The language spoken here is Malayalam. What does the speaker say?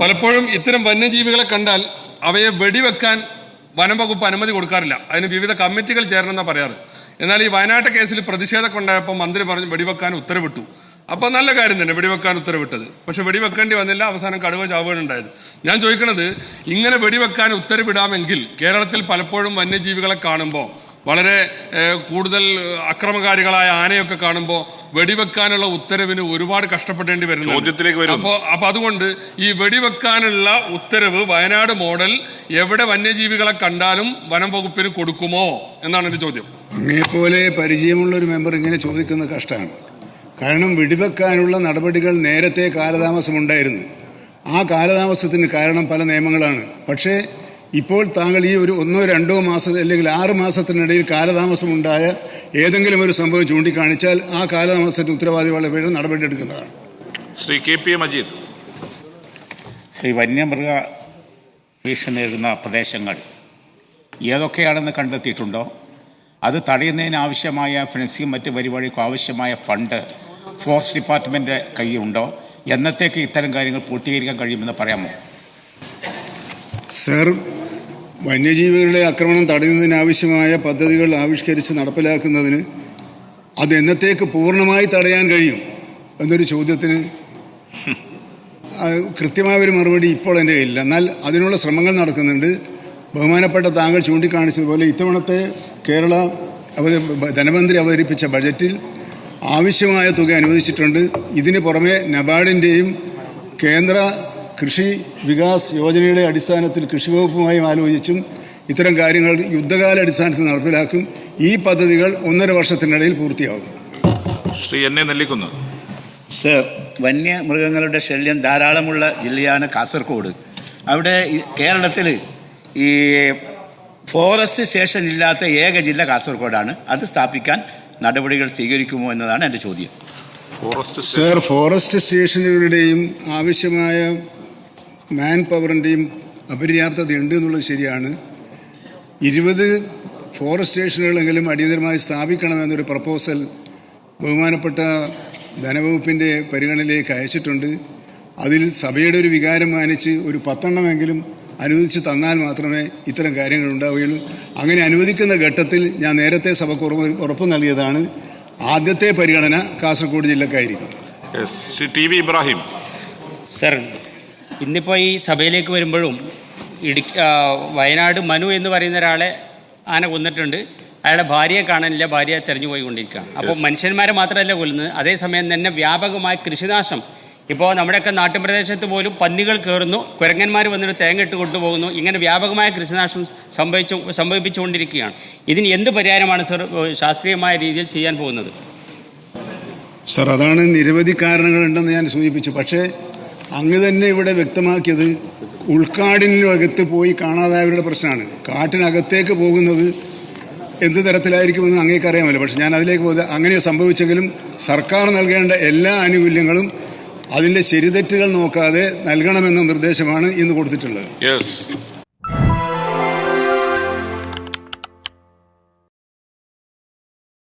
പലപ്പോഴും ഇത്തരം വന്യജീവികളെ കണ്ടാൽ അവയെ വെടിവെക്കാൻ വനം വകുപ്പ് അനുമതി കൊടുക്കാറില്ല. അതിന് വിവിധ കമ്മിറ്റികൾ ചേരണമെന്നാണ് പറയാറ്. എന്നാൽ ഈ വയനാട്ട് കേസിൽ പ്രതിഷേധമൊക്കെ ഉണ്ടായപ്പോൾ മന്ത്രി പറഞ്ഞു വെടിവെക്കാൻ ഉത്തരവിട്ടു. അപ്പോൾ നല്ല കാര്യം തന്നെ വെടിവെക്കാൻ ഉത്തരവിട്ടത്. പക്ഷെ വെടിവെക്കേണ്ടി വന്നില്ല അവസാനം കടുവ ചാവുകയുണ്ടായത് ഞാൻ ചോദിക്കുന്നത് ഇങ്ങനെ വെടിവെക്കാൻ ഉത്തരവിടാമെങ്കിൽ കേരളത്തിൽ പലപ്പോഴും വന്യജീവികളെ കാണുമ്പോൾ വളരെ കൂടുതൽ അക്രമകാരികളായ ആനയൊക്കെ കാണുമ്പോൾ വെടിവെക്കാനുള്ള ഉത്തരവിന് ഒരുപാട് കഷ്ടപ്പെടേണ്ടി വരുന്നു ചോദ്യത്തിലേക്ക് വരും. അപ്പോൾ അപ്പോൾ അതുകൊണ്ട് ഈ വെടിവെക്കാനുള്ള ഉത്തരവ് വയനാട് മോഡൽ എവിടെ വന്യജീവികളെ കണ്ടാലും വനം വകുപ്പിന് കൊടുക്കുമോ എന്നാണ് എന്റെ ചോദ്യം. അങ്ങേപോലെ പരിചയമുള്ള ഒരു മെമ്പർ ഇങ്ങനെ ചോദിക്കുന്നത് കഷ്ടമാണ് കാരണം വെടിവെക്കാനുള്ള നടപടികൾ നേരത്തെ കാലതാമസമുണ്ടായിരുന്നു. ആ കാലതാമസത്തിന് കാരണം പല നിയമങ്ങളാണ്. പക്ഷേ ഇപ്പോൾ താങ്കൾ ഈ ഒരു ഒന്നോ രണ്ടോ മാസം അല്ലെങ്കിൽ ആറ് മാസത്തിനിടയിൽ കാലതാമസമുണ്ടായ ഏതെങ്കിലും ഒരു സംഭവം ചൂണ്ടിക്കാണിച്ചാൽ ആ കാലതാമസത്തിന് ഉത്തരവാദികളുടെ പേരിൽ നടപടിയെടുക്കുന്നതാണ് Shri K P A Majeed Shri വന്യമൃഗ ഭീഷണി നേരിടുന്ന പ്രദേശങ്ങൾ ഏതൊക്കെയാണെന്ന് കണ്ടെത്തിയിട്ടുണ്ടോ? അത് തടയുന്നതിനാവശ്യമായ ഫെൻസിങ് മറ്റ് പരിപാടികൾക്കും ആവശ്യമായ ഫണ്ട് ഫോറസ്റ്റ് ഡിപ്പാർട്ട്മെന്റ് കയ്യിലുണ്ടോ? എന്നത്തേക്ക് ഇത്തരം കാര്യങ്ങൾ പൂർത്തീകരിക്കാൻ കഴിയുമെന്ന് പറയാമോ? സർ വന്യജീവികളുടെ ആക്രമണം തടയുന്നതിനാവശ്യമായ പദ്ധതികൾ ആവിഷ്കരിച്ച് നടപ്പിലാക്കുന്നതിന് അത് എന്നത്തേക്ക് പൂർണമായി തടയാൻ കഴിയും എന്നൊരു ചോദ്യത്തിന് കൃത്യമായ ഒരു മറുപടി ഇപ്പോൾ എന്റെ ഇല്ല എന്നാൽ അതിനുള്ള ശ്രമങ്ങൾ നടക്കുന്നുണ്ട്. ബഹുമാനപ്പെട്ട താങ്കൾ ചൂണ്ടിക്കാണിച്ചതുപോലെ ഇത്തവണത്തെ കേരള ധനമന്ത്രി അവതരിപ്പിച്ച ബജറ്റിൽ ആവശ്യമായ തുക അനുവദിച്ചിട്ടുണ്ട്. ഇതിന് പുറമെ നബാർഡിന്റെയും കേന്ദ്ര കൃഷി വികാസ് യോജനയുടെ അടിസ്ഥാനത്തിൽ കൃഷി വകുപ്പുമായും ആലോചിച്ചും ഇത്തരം കാര്യങ്ങൾ യുദ്ധകാല അടിസ്ഥാനത്തിൽ നടപ്പിലാക്കും. ഈ പദ്ധതികൾ ഒന്നര വർഷത്തിനിടയിൽ പൂർത്തിയാകും. ശ്രീ എന്നെ നെല്ലിക്കുന്നു. സർ വന്യമൃഗങ്ങളുടെ ശല്യം ധാരാളമുള്ള ജില്ലയാണ് കാസർഗോഡ് അവിടെ കേരളത്തിൽ ഈ ഫോറസ്റ്റ് സ്റ്റേഷൻ ഇല്ലാത്ത ഏക ജില്ല കാസർഗോഡാണ് അത് സ്ഥാപിക്കാൻ നടപടികൾ സ്വീകരിക്കുമോ എന്നതാണ് എന്റെ ചോദ്യം. ഫോറസ്റ്റ് സർ ഫോറസ്റ്റ് സ്റ്റേഷനുകളുടെയും ആവശ്യമായ മാൻ പവറിന്റെയും അപര്യാപ്തത ഉണ്ട് എന്നുള്ളത് ശരിയാണ്. ഇരുപത് ഫോറസ്റ്റ് സ്റ്റേഷനുകളെങ്കിലും അടിയന്തരമായി സ്ഥാപിക്കണമെന്നൊരു പ്രപ്പോസൽ ബഹുമാനപ്പെട്ട ധനവകുപ്പിന്റെ പരിഗണനയിലേക്ക് അയച്ചിട്ടുണ്ട്. അതിൽ സഭയുടെ ഒരു വികാരം മാനിച്ച് ഒരു പത്തെണ്ണമെങ്കിലും അനുവദിച്ച് തന്നാൽ മാത്രമേ ഇത്തരം കാര്യങ്ങൾ ഉണ്ടാവുകയുള്ളൂ. അങ്ങനെ അനുവദിക്കുന്ന ഘട്ടത്തിൽ ഞാൻ നേരത്തെ സഭയ്ക്ക് ഉറപ്പ് നൽകിയതാണ്. ആദ്യത്തെ പരിഗണന Kasaragod ജില്ലക്കായിരിക്കും. T V Ibrahim. Sir ഇന്നിപ്പോൾ ഈ സഭയിലേക്ക് വരുമ്പോഴും ഇടുക്കി വയനാട് മനു എന്ന് പറയുന്ന ഒരാളെ ആന കൊന്നിട്ടുണ്ട്. അയാളുടെ ഭാര്യയെ കാണാനില്ല. ഭാര്യയെ തെരഞ്ഞു പോയിക്കൊണ്ടിരിക്കുകയാണ്. അപ്പോൾ മനുഷ്യന്മാരെ മാത്രമല്ല കൊല്ലുന്നത്. അതേസമയം തന്നെ വ്യാപകമായ കൃഷിനാശം. ഇപ്പോൾ നമ്മുടെയൊക്കെ നാട്ടുപ്രദേശത്ത് പോലും പന്നികൾ കയറുന്നു. കുരങ്ങന്മാർ വന്നിട്ട് തേങ്ങ ഇട്ട് കൊണ്ടുപോകുന്നു. ഇങ്ങനെ വ്യാപകമായ കൃഷിനാശം സംഭവിച്ചു സംഭവിപ്പിച്ചുകൊണ്ടിരിക്കുകയാണ്. ഇതിന് എന്ത് പരിഹാരമാണ് സർ ശാസ്ത്രീയമായ രീതിയിൽ ചെയ്യാൻ പോകുന്നത്? സർ അതാണ് നിരവധി കാരണങ്ങളുണ്ടെന്ന് ഞാൻ സൂചിപ്പിച്ചു. പക്ഷേ അങ്ങ് തന്നെ ഇവിടെ വ്യക്തമാക്കിയത് ഉൾക്കാടിനകത്ത് പോയി കാണാതായവരുടെ പ്രശ്നമാണ്. കാട്ടിനകത്തേക്ക് പോകുന്നത് എന്ത് തരത്തിലായിരിക്കുമെന്ന് അങ്ങേക്കറിയാമല്ലോ. പക്ഷെ ഞാൻ അതിലേക്ക് പോകുന്നത് അങ്ങനെ സംഭവിച്ചെങ്കിലും സർക്കാർ നൽകേണ്ട എല്ലാ ആനുകൂല്യങ്ങളും അതിന്റെ ശരിതെറ്റുകൾ നോക്കാതെ നൽകണമെന്ന നിർദ്ദേശമാണ് ഇന്ന് കൊടുത്തിട്ടുള്ളത്.